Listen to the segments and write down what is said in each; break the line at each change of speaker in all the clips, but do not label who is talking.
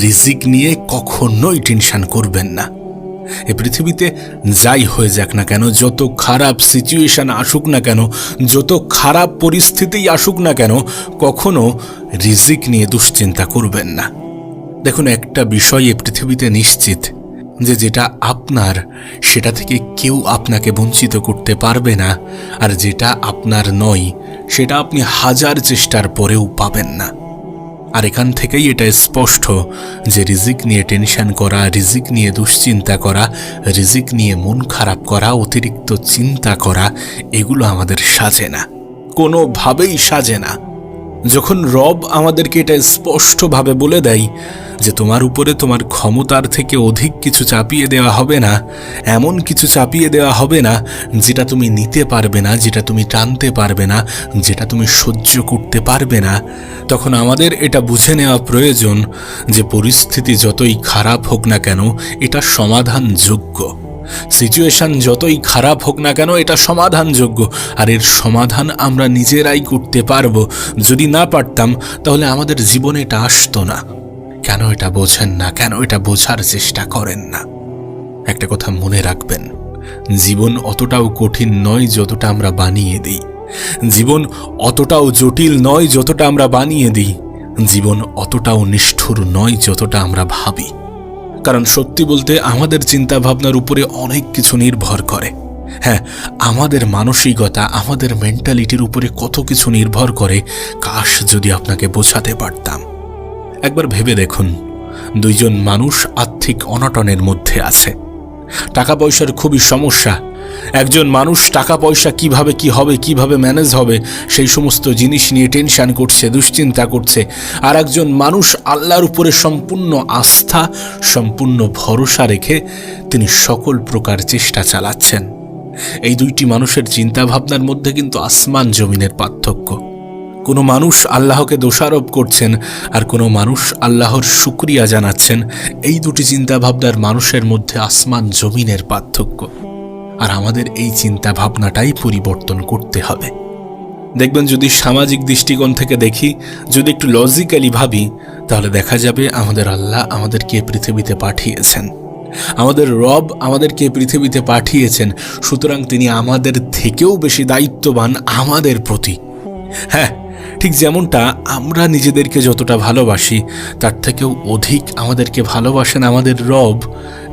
রিজিক নিয়ে কখনোই টেনশন করবেন না। এ পৃথিবীতে যাই হয়ে যাক না কেন, যত খারাপ সিচুয়েশন আসুক না কেন, যত খারাপ পরিস্থিতিই আসুক না কেন, কখনো রিজিক নিয়ে দুশ্চিন্তা করবেন না। দেখুন, একটা বিষয় এ পৃথিবীতে নিশ্চিত যে যেটা আপনার, সেটা থেকে কেউ আপনাকে বঞ্চিত করতে পারবে না, আর যেটা আপনার নয়, সেটা আপনি হাজার চেষ্টার পরেও পাবেন না। আর এখান থেকেই এটা স্পষ্ট যে রিজিক নিয়ে টেনশন করা, রিজিক নিয়ে দুশ্চিন্তা করা, রিজিক নিয়ে মন খারাপ করা, অতিরিক্ত চিন্তা করা, এগুলো আমাদের সাজে না। কোনোভাবেই সাজে না। যখন রব আমাদেরকে এটা স্পষ্টভাবে বলে দেয় যে তোমার উপরে তোমার ক্ষমতার থেকে অধিক কিছু চাপিয়ে দেওয়া হবে না, এমন কিছু চাপিয়ে দেওয়া হবে না যেটা তুমি নিতে পারবে না, যেটা তুমি টানতে পারবে না, যেটা তুমি সহ্য করতে পারবে না। তখন আমাদের এটা বুঝে নেওয়া প্রয়োজন যে পরিস্থিতি যতই খারাপ হোক না কেন, এটা সমাধানযোগ্য। সিচুয়েশন যতই খারাপ হোক না কেন, এটা সমাধানযোগ্য। আর এর সমাধান আমরা নিজেরাই করতে পারব। যদি না পারতাম, তাহলে আমাদের জীবনে এটা আসতো না। কেন এটা বোঝেন না? কেন এটা বোঝার চেষ্টা করেন না? একটা কথা মনে রাখবেন, জীবন অতটাও কঠিন নয় যতটা আমরা বানিয়ে দিই। জীবন অতটাও জটিল নয় যতটা আমরা বানিয়ে দিই। জীবন অতটাও নিষ্ঠুর নয় যতটা আমরা ভাবি। কারণ সত্যি বলতে আমাদের চিন্তা ভাবনার উপরে অনেক কিছু নির্ভর করে। হ্যাঁ আমাদের মানসিকতা, আমাদের মেন্টালিটির উপরে কত কিছু নির্ভর করে, কাশ যদি আপনাকে বোঝাতে পারতাম। একবার ভেবে দেখুন, দুইজন মানুষ আর্থিক অনটনের মধ্যে আছে। টাকা পয়সার খুবই সমস্যা। একজন মানুষ টাকা পয়সা কীভাবে কি হবে, কীভাবে ম্যানেজ হবে, সেই সমস্ত জিনিস নিয়ে টেনশন করছে, দুশ্চিন্তা করছে। আর একজন মানুষ আল্লাহর উপরে সম্পূর্ণ আস্থা, সম্পূর্ণ ভরসা রেখে তিনি সকল প্রকার চেষ্টা চালাচ্ছেন। এই দুইটি মানুষের চিন্তাভাবনার মধ্যে কিন্তু আসমান জমিনের পার্থক্য। কোনো মানুষ আল্লাহকে দোষারোপ করছেন আর কোনো মানুষ আল্লাহর শুক্রিয়া জানাচ্ছেন, এই দুটি চিন্তাভাবনার মানুষের মধ্যে আসমান জমিনের পার্থক্য। আর আমাদের এই চিন্তা ভাবনাটাই পরিবর্তন করতে হবে। দেখবেন যদি সামাজিক দৃষ্টিকোণ থেকে দেখি, যদি একটু লজিক্যালি ভাবি, তাহলে দেখা যাবে আমাদের আল্লাহ আমাদেরকে পৃথিবীতে পাঠিয়েছেন। আমাদের রব আমাদেরকে পৃথিবীতে পাঠিয়েছেন, সুতরাং তিনি আমাদের থেকেও বেশি দায়িত্ববান আমাদের প্রতি। হ্যাঁ ঠিক যেমনটা আমরা নিজেদেরকে যতটা ভালোবাসি, তার থেকেও অধিক আমাদেরকে ভালোবাসেন আমাদের রব,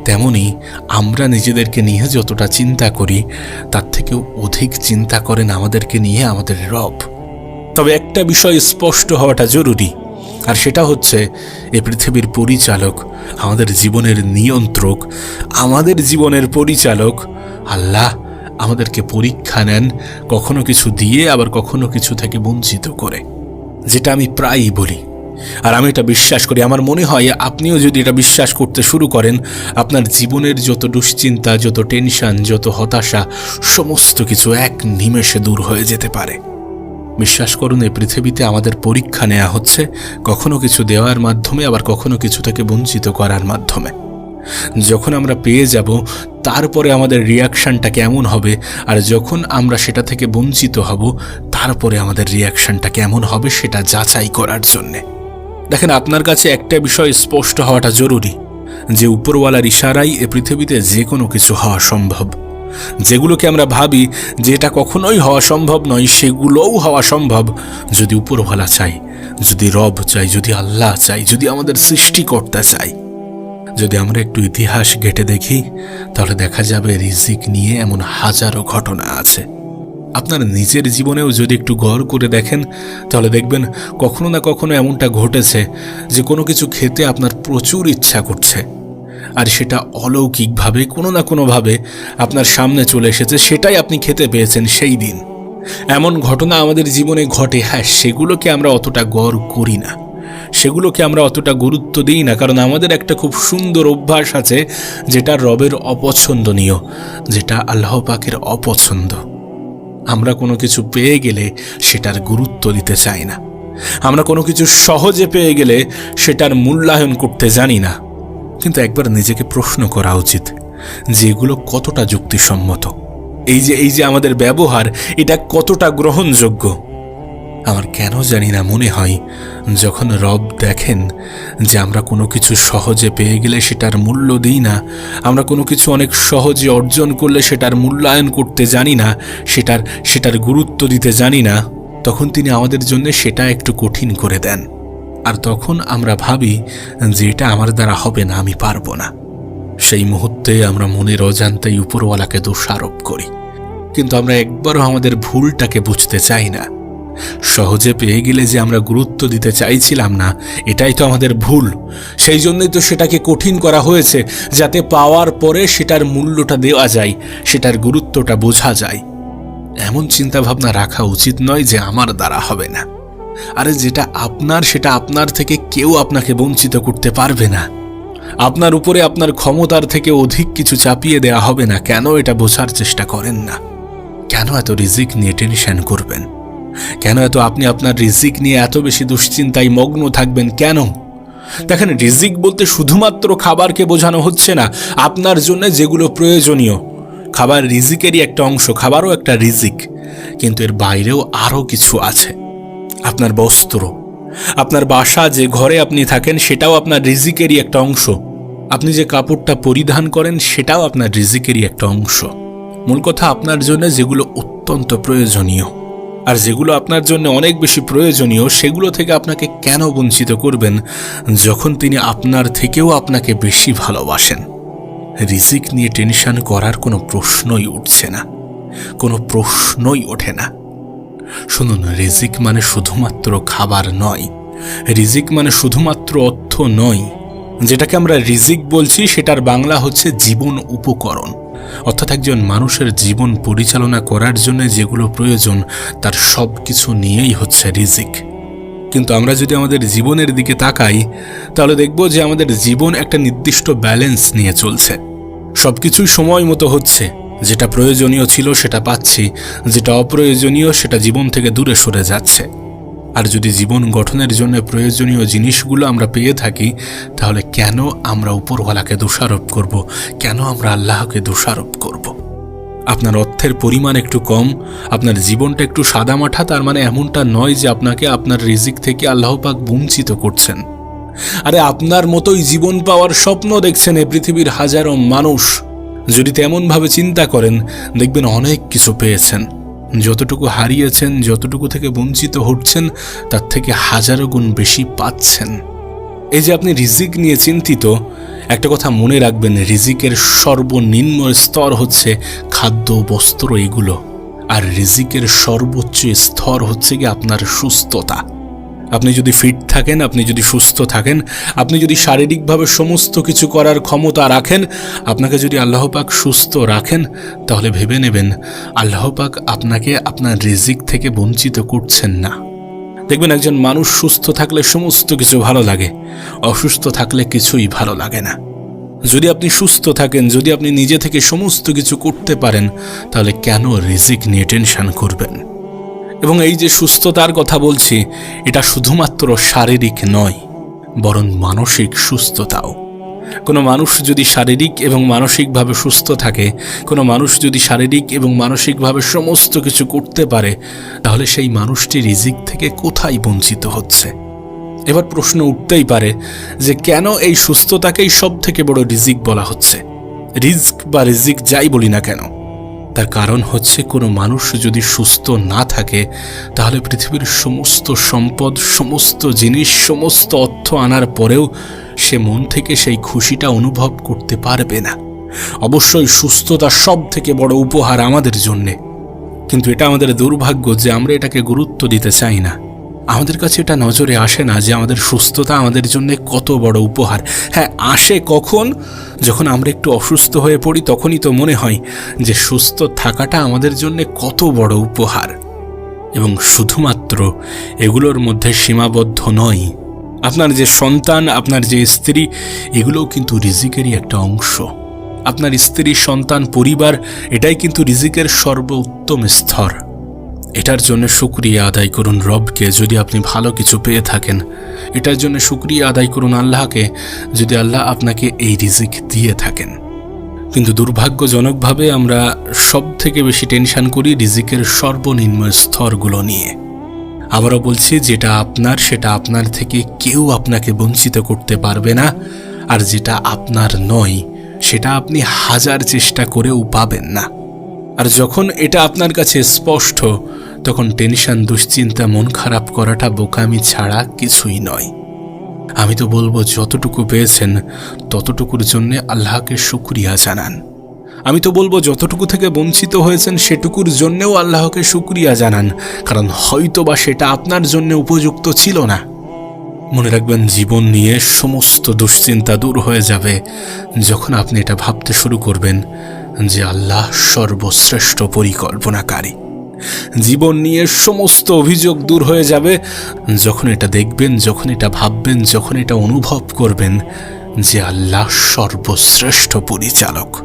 তেমনি আমরা নিজেদেরকে নিয়ে যতটা চিন্তা করি, তার থেকেও অধিক চিন্তা করেন আমাদেরকে নিয়ে আমাদের রব। তবে একটা বিষয় স্পষ্ট হওয়াটা জরুরি, আর সেটা হচ্ছে এ পৃথিবীর পরিচালক, আমাদের জীবনের নিয়ন্ত্রক, আমাদের জীবনের পরিচালক আল্লাহ। আমাদেরকে পরীক্ষা নেন, কখনো কিছু দিয়ে আবার কখনো কিছু থেকে বঞ্চিত করে। যেটা আমি প্রায়ই বলি। আর আমি এটা বিশ্বাস করি, আমার মনে হয় আপনিও যদি এটা বিশ্বাস করতে শুরু করেন, আপনার জীবনের যত দুশ্চিন্তা, যত টেনশন, যত হতাশা, সমস্ত কিছু এক নিমেষে দূর হয়ে যেতে পারে। বিশ্বাস করুন, এই পৃথিবীতে আমাদের পরীক্ষা নেওয়া হচ্ছে, কখনো কিছু দেওয়ার মাধ্যমে, আবার কখনো কিছু থেকে বঞ্চিত করার মাধ্যমে। যখন আমরা পেয়ে যাব তারপরে আমাদের রিয়াকশানটা কেমন হবে? আর যখন আমরা সেটা থেকে বঞ্চিত হব, তারপরে আমাদের রিয়াকশানটা কেমন হবে সেটা যাচাই করার জন্যে। দেখেন, আপনার কাছে একটা বিষয় স্পষ্ট হওয়াটা জরুরি, যে উপরওয়ালার ইশারাই এ পৃথিবীতে যে কোনো কিছু হওয়া সম্ভব। যেগুলোকে আমরা ভাবি যে এটা কখনোই হওয়া সম্ভব নয়, সেগুলোও হওয়া সম্ভব যদি উপরওয়ালা চাই যদি রব চাই যদি আল্লাহ চাই যদি আমাদের সৃষ্টিকর্তা চাই যদি আমরা একটু ইতিহাস ঘেটে দেখি, তাহলে দেখা যাবে রিজিক নিয়ে এমন হাজারো ঘটনা আছে। আপনার নিজের জীবনেও যদি একটু গড় করে দেখেন, তাহলে দেখবেন কখনো না কখনো এমনটা ঘটেছে যে কোনো কিছু খেতে আপনার প্রচুর ইচ্ছা করছে। আর সেটা অলৌকিকভাবে কোনো না কোনোভাবে আপনার সামনে চলে এসেছে, সেটাই আপনি খেতে পেয়েছেন সেই দিন। এমন ঘটনা আমাদের জীবনে ঘটে হ্যাঁ সেগুলোকে আমরা অতটা গড় করি না। সেগুলোকে আমরা অতটা গুরুত্ব দিই না, কারণ আমাদের একটা খুব সুন্দর অভ্যাস আছে যেটা রবের অপছন্দনীয়, যেটা আল্লাহ পাকের অপছন্দ। আমরা কোনো কিছু পেয়ে গেলে সেটার গুরুত্ব দিতে চাই না। আমরা কোনো কিছু সহজে পেয়ে গেলে সেটার মূল্যায়ন করতে জানি না। কিন্তু একবার নিজেকে প্রশ্ন করা উচিত, যে এগুলো কতটা যুক্তিসম্মত? এই যে এই যে আমাদের ব্যবহার, এটা কতটা গ্রহণযোগ্য? আমার কেন জানি না মনে হয়, যখন রব দেখেন যে আমরা কোনো কিছু সহজে পেয়ে গেলে সেটার মূল্য দিই না, আমরা কোনো কিছু অনেক সহজে অর্জন করলে সেটার মূল্যায়ন করতে জানি না, সেটার সেটার গুরুত্ব দিতে জানি না, তখন তিনি আমাদের জন্য সেটা একটু কঠিন করে দেন। আর তখন আমরা ভাবি যে এটা আমার দ্বারা হবে না, আমি পারব না। সেই মুহূর্তে আমরা মনের অজান্তেই উপরওয়ালাকে দোষারোপ করি। কিন্তু আমরা একবারও আমাদের ভুলটাকে বুঝতে চাই না। সহজে পেয়ে গেলে যে আমরা গুরুত্ব দিতে চাইছিলাম না, এটাই তো আমাদের ভুল। সেই জন্যই তো সেটাকে কঠিন করা হয়েছে, যাতে পাওয়ার পরে সেটার মূল্যটা দেওয়া যায়, সেটার গুরুত্বটা বোঝা যায়। এমন চিন্তাভাবনা রাখা উচিত নয় যে আমার দ্বারা হবে না। আরে যেটা আপনার, সেটা আপনার থেকে কেউ আপনাকে বঞ্চিত করতে পারবে না। আপনার উপরে আপনার ক্ষমতার থেকে অধিক কিছু চাপিয়ে দেওয়া হবে না, কেন এটা বোঝার চেষ্টা করেন না? কেন এত রিজিক নিয়ে টেনশন করবেন? কেন এত আপনি আপনার রিজিক নিয়ে এত বেশি দুশ্চিন্তায় মগ্ন থাকবেন কেন? দেখেন, রিজিক বলতে শুধুমাত্র খাবারকে বোঝানো হচ্ছে না, আপনার জন্য যেগুলো প্রয়োজনীয়। খাবার রিজিকেরই একটা অংশ, খাবারও একটা রিজিক, কিন্তু এর বাইরেও আরও কিছু আছে। আপনার বস্ত্র, আপনার বাসা, যে ঘরে আপনি থাকেন, সেটাও আপনার রিজিকেরই একটা অংশ। আপনি যে কাপড়টা পরিধান করেন, সেটাও আপনার রিজিকেরই একটা অংশ। মূল কথা, আপনার জন্য যেগুলো অত্যন্ত প্রয়োজনীয়। আর যেগুলো আপনার জন্য অনেক বেশি প্রয়োজনীয়, সেগুলো থেকে আপনাকে কেন বঞ্চিত করবেন যখন তিনি আপনার থেকেও আপনাকে বেশি ভালোবাসেন? রিজিক নিয়ে টেনশন করার কোনো প্রশ্নই উঠছে না। কোনো প্রশ্নই ওঠে না। শুনুন, রিজিক মানে শুধুমাত্র খাবার নয়। রিজিক মানে শুধুমাত্র অর্থ নয়। যেটাকে আমরা রিজিক বলছি, সেটার বাংলা হচ্ছে জীবন উপকরণ। অর্থাৎ একজন মানুষের জীবন পরিচালনা করার জন্য যেগুলো প্রয়োজন, তার সব কিছু নিয়েই হচ্ছে রিজিক। কিন্তু আমরা যদি আমাদের জীবনের দিকে তাকাই, তাহলে দেখব যে আমাদের জীবন একটা নির্দিষ্ট ব্যালেন্স নিয়ে চলছে। সব কিছুই সময় মতো হচ্ছে। যেটা প্রয়োজনীয় ছিল সেটা পাচ্ছি, যেটা অপ্রয়োজনীয় সেটা জীবন থেকে দূরে সরে যাচ্ছে। আর যদি জীবন গঠনের জন্য প্রয়োজনীয় জিনিসগুলো আমরা পেয়ে থাকি, তাহলে কেন আমরা উপরওয়ালাকে দোষারোপ করব? কেন আমরা আল্লাহকে দোষারোপ করব? আপনার অর্থের পরিমাণ একটু কম, আপনার জীবনটা একটু সাদামাঠা, তার মানে এমনটা নয় যে আপনাকে আপনার রিজিক থেকে আল্লাহ পাক বঞ্চিত করছেন। আরে আপনার মতোই জীবন পাওয়ার স্বপ্ন দেখছেন এ পৃথিবীর হাজারো মানুষ। যদি তেমনভাবে চিন্তা করেন, দেখবেন অনেক কিছু পেয়েছেন। যতটুকু হারিয়েছেন, যতটুকু থেকে বঞ্চিত হচ্ছেন, তার থেকে হাজারো গুণ বেশি পাচ্ছেন। এই যে আপনি রিজিক নিয়ে চিন্তিত, একটা কথা মনে রাখবেন, রিজিকের সর্বনিম্ন স্তর হচ্ছে খাদ্য, বস্ত্র, এগুলো। আর রিজিকের সর্বোচ্চ স্তর হচ্ছে কি আপনার সুস্থতা। আপনি যদি ফিট থাকেন, আপনি যদি সুস্থ থাকেন, আপনি যদি শারীরিকভাবে সমস্ত কিছু করার ক্ষমতা রাখেন, আপনাকে যদি আল্লাহ পাক সুস্থ রাখেন, তাহলে ভেবে নেবেন আল্লাহ পাক আপনাকে আপনার রিজিক থেকে বঞ্চিত করছেন না। দেখবেন একজন মানুষ সুস্থ থাকলে সমস্ত কিছু ভালো লাগে, অসুস্থ থাকলে কিছুই ভালো লাগে না। যদি আপনি সুস্থ থাকেন, যদি আপনি নিজে থেকে সমস্ত কিছু করতে পারেন, তাহলে কেন রিজিক নিয়ে টেনশান করবেন? এবং এই যে সুস্থতার কথা বলছি, এটা শুধুমাত্র শারীরিক নয়, বরং মানসিক সুস্থতাও। কোনো মানুষ যদি শারীরিক এবং মানসিকভাবে সুস্থ থাকে, কোনো মানুষ যদি শারীরিক এবং মানসিকভাবে সমস্ত কিছু করতে পারে, তাহলে সেই মানুষটি রিজিক থেকে কোথায় বঞ্চিত হচ্ছে? এবার প্রশ্ন উঠতেই পারে যে কেন এই সুস্থতাকেই সব থেকে বড় রিজিক বলা হচ্ছে? রিস্ক বা রিজিক যাই বলি না কেন? তার কারণ হচ্ছে কোনো মানুষ যদি সুস্থ না থাকে, তাহলে পৃথিবীর সমস্ত সম্পদ, সমস্ত জিনিস, সমস্ত অর্থ আনার পরেও সে মন থেকে সেই খুশিটা অনুভব করতে পারবে না। অবশ্যই সুস্থতা সব থেকে বড় উপহার আমাদের জন্যে। কিন্তু এটা আমাদের দুর্ভাগ্য যে আমরা এটাকে গুরুত্ব দিতে চাই না। আমাদের কাছে এটা নজরে আসে না যে আমাদের সুস্থতা আমাদের জন্য কত বড় উপহার। হ্যাঁ আসে কখন? যখন আমরা একটু অসুস্থ হয়ে পড়ি, তখনই তো মনে হয় যে সুস্থ থাকাটা আমাদের জন্য কত বড় উপহার। এবং শুধুমাত্র এগুলোর মধ্যে সীমাবদ্ধ নয়, আপনার যে সন্তান, আপনার যে স্ত্রী, এগুলোও কিন্তু রিজিকেরই একটা অংশ। আপনার স্ত্রী, সন্তান, পরিবার, এটাই কিন্তু রিজিকের সর্বোত্তম স্তর। এটার জন্য শুক্রিয়া আদায় করুন রবকে যদি আপনি ভালো কিছু পেয়ে থাকেন। এটার জন্য শুক্রিয়া আদায় করুন আল্লাহকে যদি আল্লাহ আপনাকে এই রিজিক দিয়ে থাকেন। কিন্তু দুর্ভাগ্যজনকভাবে আমরা সব থেকে বেশি টেনশন করি রিজিকের সর্বনিম্ন স্তরগুলো নিয়ে। আবারও বলছি, যেটা আপনার, সেটা আপনার থেকে কেউ আপনাকে বঞ্চিত করতে পারবে না। আর যেটা আপনার নয়, সেটা আপনি হাজার চেষ্টা করেও পাবেন না। আর যখন এটা আপনার কাছে স্পষ্ট তখন টেনশন, দুশ্চিন্তা, মন খারাপ করাটা বোকামি ছাড়া কিছুই নয়। আমি তো বলব, যতটুকু পেয়েছেন, ততটুকুর জন্যে আল্লাহকে শুক্রিয়া জানান। আমি তো বলব, যতটুকু থেকে বঞ্চিত হয়েছেন, সেটুকুর জন্যেও আল্লাহকে শুক্রিয়া জানান, কারণ হয়তো বা সেটা আপনার জন্য উপযুক্ত ছিল না। মনে রাখবেন, জীবন নিয়ে সমস্ত দুশ্চিন্তা দূর হয়ে যাবে যখন আপনি এটা ভাবতে শুরু করবেন যে আল্লাহ সর্বশ্রেষ্ঠ পরিকল্পনাকারী। জীবন নিয়ে সমস্ত অভিযোগ দূর হয়ে যাবে। যখন এটা দেখবেন, যখন এটা ভাববেন, যখন এটা অনুভব করবেন যে আল্লাহ সর্বশ্রেষ্ঠ পরিচালক।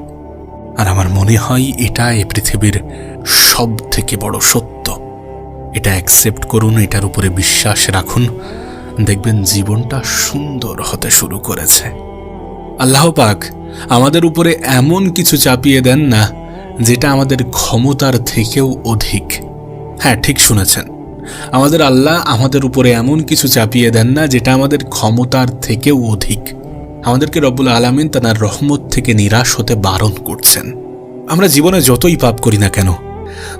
আর আমার মনে হয় এটা এ পৃথিবীর সব থেকে বড় সত্য। এটা অ্যাকসেপ্ট করুন, এটার উপরে বিশ্বাস রাখুন। দেখবেন জীবনটা সুন্দর হতে শুরু করেছে। আল্লাহ পাক আমাদের উপরে এমন কিছু চাপিয়ে দেন না যেটা আমাদের ক্ষমতার থেকেও অধিক। হ্যাঁ ঠিক শুনেছেন। আমাদের আল্লাহ আমাদের উপরে এমন কিছু চাপিয়ে দেন না যেটা আমাদের ক্ষমতার থেকেও অধিক। আমাদেরকে রব্বুল আলমিন তার রহমত থেকে নিরাশ হতে বারণ করছেন। আমরা জীবনে যতই পাপ করি না কেন,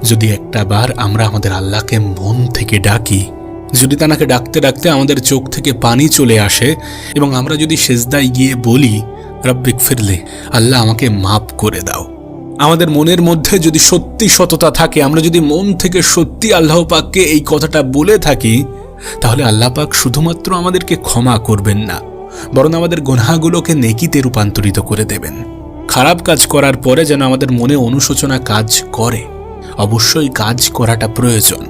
যদি একটা বার আমরা আমাদের আল্লাহকে মন থেকে ডাকি, যদি তানাকে ডাকতে ডাকতে আমাদের চোখ থেকে পানি চলে আসে, এবং আমরা যদি সেজদায় গিয়ে বলি রব্বিক ফিরলে আল্লাহ আমাকে মাপ করে দাও। আমাদের মনের মধ্যে যদি সত্যি সততা থাকে, আমরা যদি মন থেকে সত্যি আল্লাহ পাককে এই কথাটা বলে থাকি, তাহলে আল্লাহ পাক শুধুমাত্র আমাদেরকে ক্ষমা করবেন না, বরং আমাদের গোনাগুলোকে নেকিতে রূপান্তরিত করে দেবেন। খারাপ কাজ করার পরে যেন আমাদের মনে অনুশোচনা কাজ করে। অবশ্যই কাজ করাটা প্রয়োজন।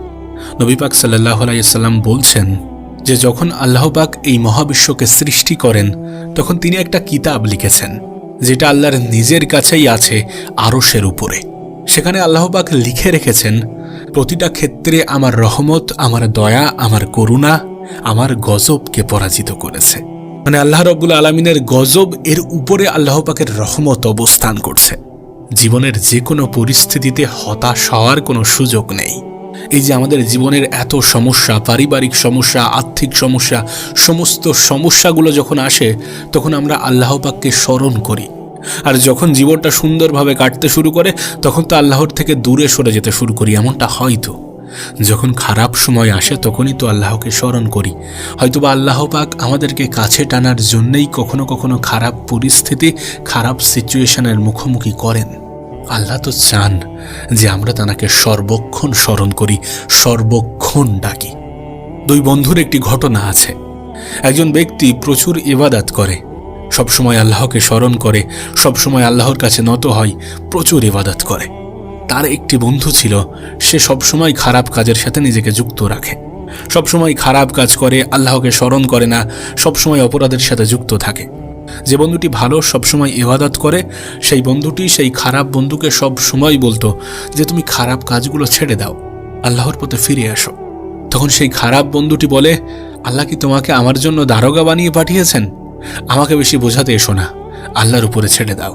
নবী পাক সাল্লাহ আলাইসাল্লাম বলছেন যে, যখন আল্লাহ পাক এই মহাবিশ্বকে সৃষ্টি করেন, তখন তিনি একটা কিতাব লিখেছেন। যেটা আল্লাহর নিজের কাছেই আছে আরশের উপরে। সেখানে আল্লাহ পাক লিখে রেখেছেন, প্রতিটা ক্ষেত্রে আমার রহমত, আমার দয়া, আমার করুণা, আমার গজবকে পরাজিত করেছে। মানে আল্লাহ রব্বুল আলমিনের গজব, এর উপরে আল্লাহ পাকের রহমত অবস্থান করছে। জীবনের যে কোনো পরিস্থিতিতে হতাশ হওয়ার কোনো সুযোগ নেই। এই যে আমাদের জীবনের এত সমস্যা, পারিবারিক সমস্যা, আর্থিক সমস্যা, সমস্ত সমস্যাগুলো যখন আসে, তখন আমরা আল্লাহ পাককে স্মরণ করি। আর যখন জীবনটা সুন্দরভাবে কাটতে শুরু করে, তখন তো আল্লাহর থেকে দূরে সরে যেতে শুরু করি, এমনটা হয়তো যখন খারাপ সময় আসে, তখনই তো আল্লাহকে স্মরণ করি। হয়তোবা আল্লাহ পাক আমাদেরকে কাছে টানার জন্যেই কখনো কখনো খারাপ পরিস্থিতি, খারাপ সিচুয়েশনের মুখোমুখি করেন। আল্লাহ তো চান যে আমরা তানাকে সর্বক্ষণ স্মরণ করি, সর্বক্ষণ ডাকি। দুই বন্ধুর একটি ঘটনা আছে। একজন ব্যক্তি প্রচুর ইবাদাত করে, সবসময় আল্লাহকে স্মরণ করে, সবসময় আল্লাহর কাছে নত হয়, প্রচুর ইবাদাত করে। তার একটি বন্ধু ছিল, সে সবসময় খারাপ কাজের সাথে নিজেকে যুক্ত রাখে। সবসময় খারাপ কাজ করে, আল্লাহকে স্মরণ করে না, সবসময় অপরাধের সাথে যুক্ত থাকে। যে বন্ধুটি ভালো সবসময় ইবাদত করে, সেই বন্ধুটি সেই খারাপ বন্ধুকে সব সময় বলতো যে তুমি খারাপ কাজগুলো ছেড়ে দাও, আল্লাহর পথে ফিরে আসো। তখন সেই খারাপ বন্ধুটি বলে, আল্লাহ কি তোমাকে আমার জন্য দারোগা বানিয়ে পাঠিয়েছেন? আমাকে বেশি বোঝাতে এসো না, আল্লাহর উপরে ছেড়ে দাও।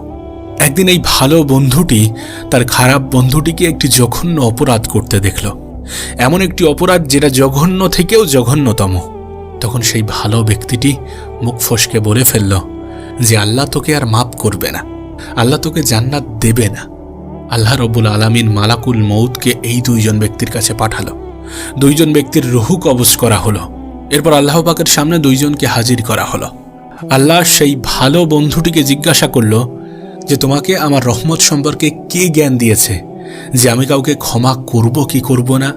একদিন এই ভালো বন্ধুটি তার খারাপ বন্ধুটিকে একটি জঘন্য অপরাধ করতে দেখল। এমন একটি অপরাধ যেটা জঘন্য থেকেও জঘন্যতম। তখন সেই ভালো ব্যক্তিটি মুখ ফসকে বলে ফেলল যে আল্লাহ তোকে আর মাপ করবে না। আল্লাহ তোকে জান্নাত দেবে না। আল্লাহ রব্বুল আলামিন মালাকুল মৌতকে এই দুইজন ব্যক্তির কাছে পাঠালো। দুইজন ব্যক্তির রুহু কবজ করা হলো। এরপর আল্লাহ পাকের সামনে দুইজনকে হাজির করা হলো। আল্লাহ সেই ভালো বন্ধুটিকে জিজ্ঞাসা করল যে, তোমাকে আমার রহমত সম্পর্কে কে জ্ঞান দিয়েছে? যে আমি কাউকে ক্ষমা করব কি করব না?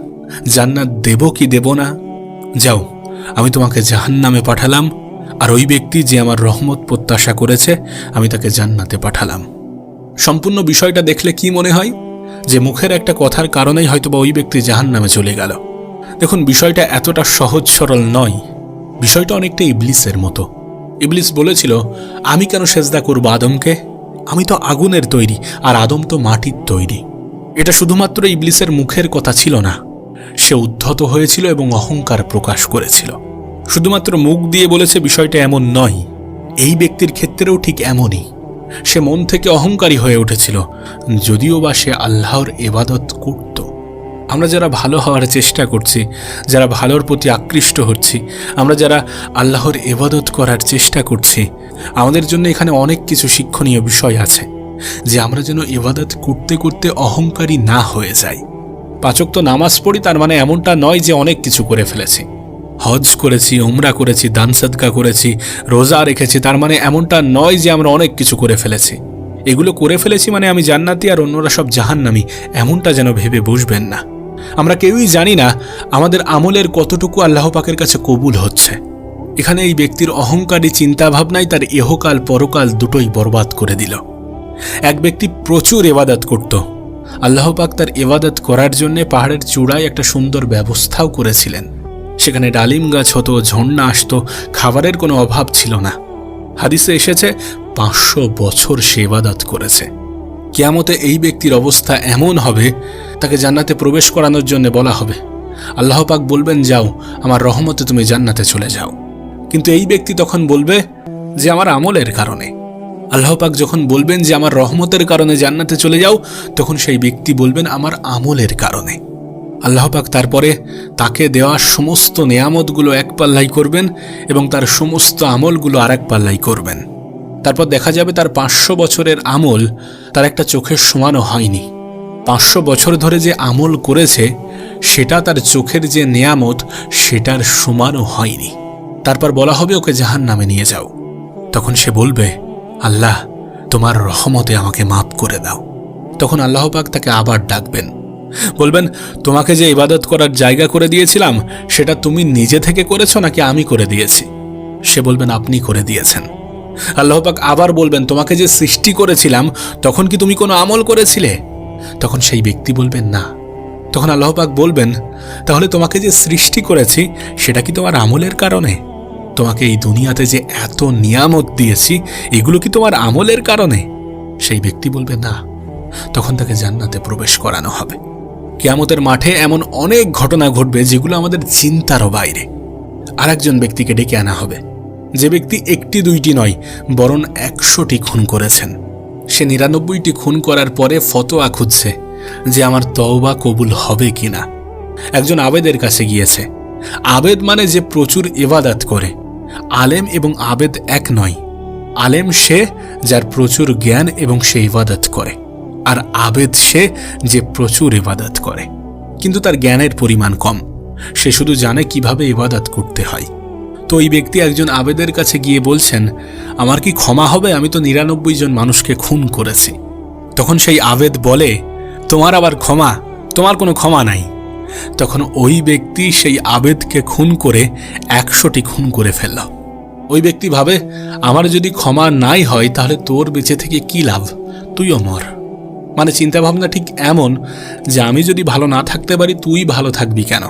জান্নাত দেব কি দেব না? যাও, আমি তোমাকে জাহান নামে পাঠালাম। আর ওই ব্যক্তি যে আমার রহমত প্রত্যাশা করেছে, আমি তাকে জান্নাতে পাঠালাম। সম্পূর্ণ বিষয়টা দেখলে কি মনে হয়? যে মুখের একটা কথার কারণেই হয়তোবা ওই ব্যক্তি জাহান নামে চলে গেল। দেখুন, বিষয়টা এতটা সহজ সরল নয়। বিষয়টা অনেকটা ইবলিসের মতো। ইবলিস বলেছিল, আমি কেন সেজদা করব আদমকে? আমি তো আগুনের তৈরি, আর আদম তো মাটির তৈরি। এটা শুধুমাত্র ইবলিসের মুখের কথা ছিল না। সে উদ্ধত হয়েছিল এবং অহংকার প্রকাশ করেছিল। শুধুমাত্র মুখ দিয়ে বলেছে বিষয়টা এমন নয়। এই ব্যক্তির ক্ষেত্রেও ঠিক এমনই। সে মন থেকে অহংকারী হয়ে উঠেছিল, যদিও বা সে আল্লাহর এবাদত করত। আমরা যারা ভালো হওয়ার চেষ্টা করছি, যারা ভালোর প্রতি আকৃষ্ট হচ্ছি, আমরা যারা আল্লাহর এবাদত করার চেষ্টা করছি, আমাদের জন্য এখানে অনেক কিছু শিক্ষণীয় বিষয় আছে, যে আমরা যেন এবাদত করতে করতে অহংকারী না হয়ে যাই। পাচক তো নামাজ পড়ি, তার মানে এমনটা নয় যে অনেক কিছু করে ফেলেছি। হজ করেছি ওমরা করেছি, দান সদকা করেছি, রোজা রেখেছি, তার মানে এমনটা নয় যে আমরা অনেক কিছু করে ফেলেছি। এগুলো করে ফেলেছি মানে আমি জান্নাতি আর অন্যরা সব জাহান্নামি, এমনটা যেন ভেবে বুঝবেন না। আমরা কেউই জানি না আমাদের আমলের কতটুকু আল্লাহ পাকের কাছে কবুল হচ্ছে। এখানে এই ব্যক্তির অহংকারী চিন্তাভাবনাই তার এহকাল পরকাল দুটোই বরবাদ করে দিল। এক ব্যক্তি প্রচুর এবাদত করত। আল্লাহ পাক তার এবাদত করার জন্য পাহাড়ের চূড়ায় একটা সুন্দর ব্যবস্থাও করেছিলেন। সেখানে ডালিম গাছ হতো, ঝর্ণা আসতো, খাবারের কোনো অভাব ছিল না। হাদিসে এসেছে, পাঁচশো বছর সে এবাদত করেছে। কেয়ামতে এই ব্যক্তির অবস্থা এমন হবে, তাকে জান্নাতে প্রবেশ করানোর জন্য বলা হবে। আল্লাহ পাক বলবেন, যাও, আমার রহমতে তুমি জান্নাতে চলে যাও। কিন্তু এই ব্যক্তি তখন বলবে যে, আমার আমলের কারণে। আল্লাহ পাক যখন বলবেন যে, আমার রহমতের কারণে জান্নাতে চলে যাও, তখন সেই ব্যক্তি বলবেন, আমার আমলের কারণে। আল্লাহ পাক তারপরে তাকে দেওয়া সমস্ত নেয়ামতগুলো এক পাল্লাই করবেন এবং তার সমস্ত আমলগুলো আর এক পাল্লাই করবেন। তারপর দেখা যাবে তার পাঁচশো বছরের আমল তার একটা চোখের সমানও হয়নি। পাঁচশো বছর ধরে যে আমল করেছে, সেটা তার চোখের যে নেয়ামত, সেটার সমানও হয়নি। তারপর বলা হবে, ওকে জাহান নামে নিয়ে যাও। তখন সে বলবে, আল্লাহ, তোমার রহমতে আমাকে মাফ করে দাও। তখন আল্লাহ পাক তাকে আবার ডাকবেন। বলবেন, তোমাকে যে ইবাদত করার জায়গা করে দিয়েছিলাম, সেটা তুমি নিজে থেকে করেছ নাকি আমি করে দিয়েছি? সে বলবেন, আপনি করে দিয়েছেন। আল্লাহপাক আবার বলবেন, তোমাকে যে সৃষ্টি করেছিলাম, তখন কি তুমি কোনো আমল করেছিলে? তখন সেই ব্যক্তি বলবেন, না। তখন আল্লাহ পাক বলবেন, তাহলে তোমাকে যে সৃষ্টি করেছি, সেটা কি তোমার আমলের কারণে? তোমাকে এই দুনিয়াতে যে এত নিয়ামত দিয়েছি, এগুলো কি তোমার আমলের কারণে? সেই ব্যক্তি বলবে, না। তখন তাকে জান্নাতে প্রবেশ করানো হবে। কেয়ামতের মাঠে এমন অনেক ঘটনা ঘটবে যেগুলো আমাদের চিন্তারও বাইরে। আর একজন ব্যক্তিকে ডেকে আনা হবে। যে ব্যক্তি একটি দুইটি নয়, বরং একশোটি খুন করেছেন। সে নিরানব্বইটি খুন করার পরে ফতোয়া খুঁজছে যে আমার তওবা কবুল হবে কিনা। একজন আবেদের কাছে গিয়েছে। আবেদ মানে যে প্রচুর ইবাদাত করে। আলেম এবং আবেদ এক নয়। আলেম সে যার প্রচুর জ্ঞান এবং সে ইবাদত করে। আর আবেদ সে যে প্রচুর ইবাদত করে। কিন্তু তার জ্ঞানের পরিমাণ কম। সে শুধু জানে কীভাবে ইবাদত করতে হয়। তো ওই ব্যক্তি একজন আবেদের কাছে গিয়ে বলছেন, আমার কি ক্ষমা হবে? আমি তো নিরানব্বই জন মানুষকে খুন করেছি। তখন সেই আবেদ বলে, তোমার আবার ক্ষমা? তোমার কোনো ক্ষমা নাই। তখন ওই ব্যক্তি সেই আবেদকে খুন করে একশোটি খুন করে ফেলল। ওই ব্যক্তি ভাবে, আমার যদি ক্ষমা নাই হয়, তাহলে তোর বেঁচে থেকে কি লাভ? তুইও মর। মানে চিন্তাভাবনা ঠিক এমন যে আমি যদি ভালো না থাকতে পারি, তুই ভালো থাকবি কেন?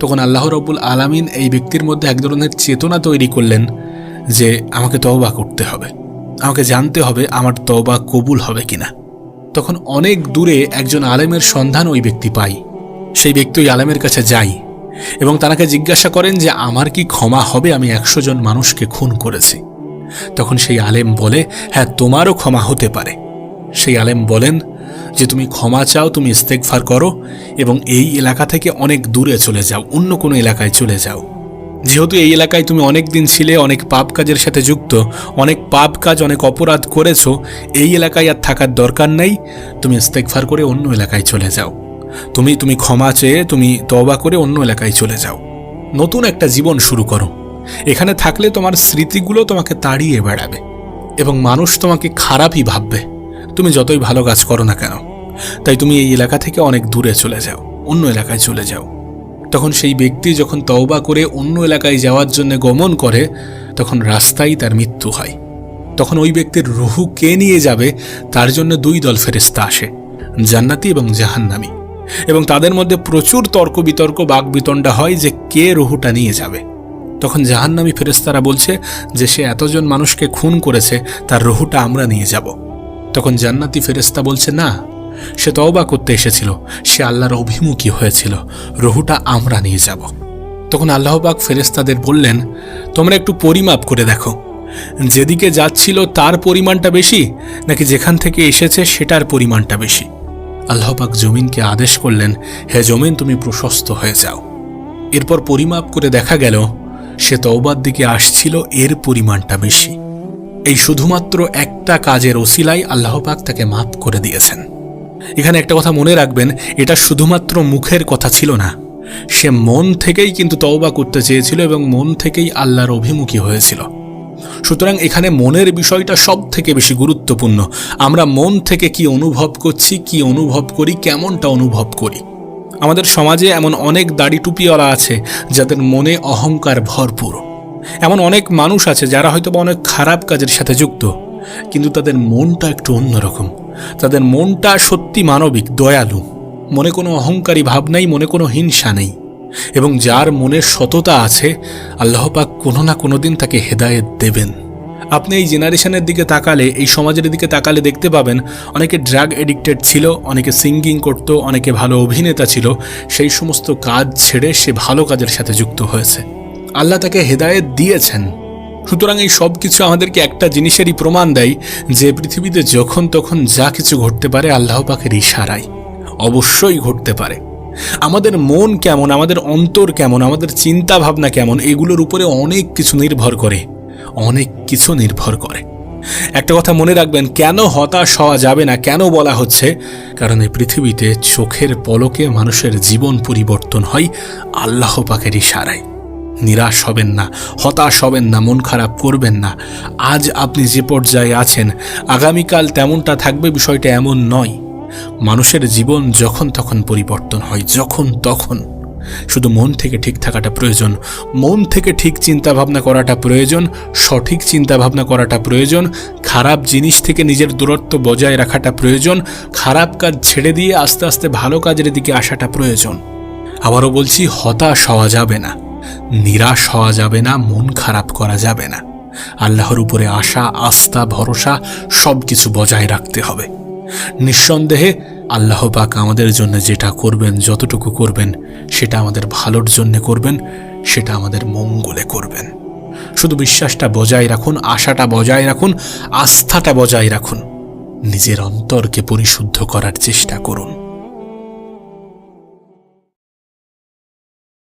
তখন আল্লাহ রব্বুল আলামিন এই ব্যক্তির মধ্যে এক ধরনের চেতনা তৈরি করলেন যে আমাকে তওবা করতে হবে। আমাকে জানতে হবে আমার তওবা কবুল হবে কিনা। তখন অনেক দূরে একজন আলেমের সন্ধান ওই ব্যক্তি পাই সেই ব্যক্তি ওই আলেমের কাছে যাই এবং তাকে জিজ্ঞাসা করেন যে, আমার কি ক্ষমা হবে? আমি একশো জন মানুষকে খুন করেছি। তখন সেই আলেম বলে হ্যাঁ তোমারও ক্ষমা হতে পারে। সেই আলেম বলেন যে তুমি ক্ষমা চাও, তুমি ইস্তেকফার করো এবং এই এলাকা থেকে অনেক দূরে চলে যাও, অন্য কোনো এলাকায় চলে যাও। যেহেতু এই এলাকায় তুমি অনেক দিন ছিলে, অনেক পাপ কাজের সাথে যুক্ত, অনেক পাপ কাজ, অনেক অপরাধ করেছ, এই এলাকায় আর থাকার দরকার নেই, তুমি ইস্তেকফার করে অন্য এলাকায় চলে যাও। তুমি তুমি ক্ষমা চেয়ে, তুমি তবা করে অন্য এলাকায় চলে যাও। নতুন একটা জীবন শুরু করো। এখানে থাকলে তোমার স্মৃতিগুলো তোমাকে তাড়িয়ে বেড়াবে এবং মানুষ তোমাকে খারাপই ভাববে। তুমি যতই ভালো কাজ করো না কেন, তাই তুমি এই এলাকা থেকে অনেক দূরে চলে যাও, অন্য এলাকায় চলে যাও। তখন সেই ব্যক্তি যখন তওবা করে অন্য এলাকায় যাওয়ার জন্য গমন করে, তখন রাস্তায় তার মৃত্যু হয়। তখন ওই ব্যক্তির রুহু কে নিয়ে যাবে, তার জন্য দুই দল ফেরিস্তা আসে, জান্নাতি এবং জাহান্নামি। এবং তাদের মধ্যে প্রচুর তর্ক বিতর্ক বাক বিতণ্ডা হয় যে কে রুহুটা নিয়ে যাবে। তখন জাহান্নামি ফেরেস্তারা বলছে যে সে এতজন মানুষকে খুন করেছে, তার রুহুটা আমরা নিয়ে যাব। তখন জান্নাতি ফেরেস্তা বলছে, না, সে তওবা করতে এসেছিল। সে আল্লাহর অভিমুখী হয়েছিল। রহুটা আমরা নিয়ে যাব। তখন আল্লাহবাক ফেরেস্তাদের বললেন, তোমরা একটু পরিমাপ করে দেখো। যেদিকে যাচ্ছিল তার পরিমাণটা বেশি, নাকি যেখান থেকে এসেছে সেটার পরিমাণটা বেশি? আল্লাহবাক জমিনকে আদেশ করলেন, হে জমিন, তুমি প্রশস্ত হয়ে যাও। এরপর পরিমাপ করে দেখা গেল, সে তওবার দিকে আসছিল, এর পরিমাণটা বেশি। এই শুধুমাত্র একটা কাজের ওসিলাই আল্লাহপাক তাকে মাফ করে দিয়েছেন। এখানে একটা কথা মনে রাখবেন, এটা শুধুমাত্র মুখের কথা ছিল না। সে মন থেকেই কিন্তু তওবা করতে চেয়েছিল এবং মন থেকেই আল্লাহর অভিমুখী হয়েছিল। সুতরাং এখানে মনের বিষয়টা সব থেকে বেশি গুরুত্বপূর্ণ। আমরা মন থেকে কি অনুভব করছি, কি অনুভব করি, কেমনটা অনুভব করি? আমাদের সমাজে এমন অনেক দাড়ি টুপিওয়ালা আছে, যাদের মনে অহংকার ভরপুর। এমন অনেক মানুষ আছে যারা হয়তো বা অনেক খারাপ কাজের সাথে যুক্ত, কিন্তু তাদের মনটা একটু অন্যরকম। তাদের মনটা সত্যি মানবিক, দয়ালু। মনে কোনো অহংকারী ভাব নেই, মনে কোনো হিংসা নেই। এবং যার মনের সততা আছে, আল্লাহ পাক কোনো না কোনো দিন তাকে হেদায়েত দেবেন। আপনি এই জেনারেশনের দিকে তাকালে, এই সমাজের দিকে তাকালে দেখতে পাবেন, অনেকে ড্রাগ এডিক্টেড ছিল, অনেকে সিঙ্গিং করত, অনেকে ভালো অভিনেতা ছিল। সেই সমস্ত কাজ ছেড়ে সে ভালো কাজের সাথে যুক্ত হয়েছে। আল্লাহ তাকে হেদায়েত দিয়েছেন। সুতরাং এই সব কিছু আমাদেরকে একটা জিনিসেরই প্রমাণ দেয় যে পৃথিবীতে যখন তখন যা কিছু ঘটতে পারে আল্লাহ পাকের ইশারায় অবশ্যই ঘটতে পারে। আমাদের মন কেমন, আমাদের অন্তর কেমন, আমাদের চিন্তা ভাবনা কেমন, এগুলোর উপরে অনেক কিছু নির্ভর করে, অনেক কিছু নির্ভর করে। একটা কথা মনে রাখবেন, কেন হতাশ হওয়া যাবে না, কেন বলা হচ্ছে? কারণ এই পৃথিবীতে চোখের পলকে মানুষের জীবন পরিবর্তন হয় আল্লাহ পাকের ইশারায়। নিরাশ হবেন না, হতাশ হবেন না, মন খারাপ করবেন না। আজ আপনি যে পর্যায়ে আছেন, আগামীকাল তেমনটা থাকবে বিষয়টা এমন নয়। মানুষের জীবন যখন তখন পরিবর্তন হয়, যখন তখন। শুধু মন থেকে ঠিক থাকাটা প্রয়োজন, মন থেকে ঠিক চিন্তা ভাবনা করাটা প্রয়োজন, সঠিক চিন্তা ভাবনা করাটা প্রয়োজন, খারাপ জিনিস থেকে নিজের দূরত্ব বজায় রাখাটা প্রয়োজন, খারাপ কাজ ছেড়ে দিয়ে আস্তে আস্তে ভালো কাজের দিকে আসাটা প্রয়োজন। আবারও বলছি, হতাশ হওয়া যাবে না। নিরাশ হওয়া যাবে না, মন খারাপ করা যাবে না। আল্লাহর উপরে আশা, আস্থা, ভরসা সব কিছু বজায় রাখতে হবে। নিঃসন্দেহে আল্লাহ পাক আমাদের জন্য যেটা করবেন, যতটুকু করবেন, সেটা আমাদের ভালোর জন্য করবেন, সেটা আমাদের মঙ্গলে করবেন। শুধু বিশ্বাসটা বজায় রাখুন, আশাটা বজায় রাখুন, আস্থাটা বজায় রাখুন। নিজের অন্তরকে পরিশুদ্ধ করার চেষ্টা করুন।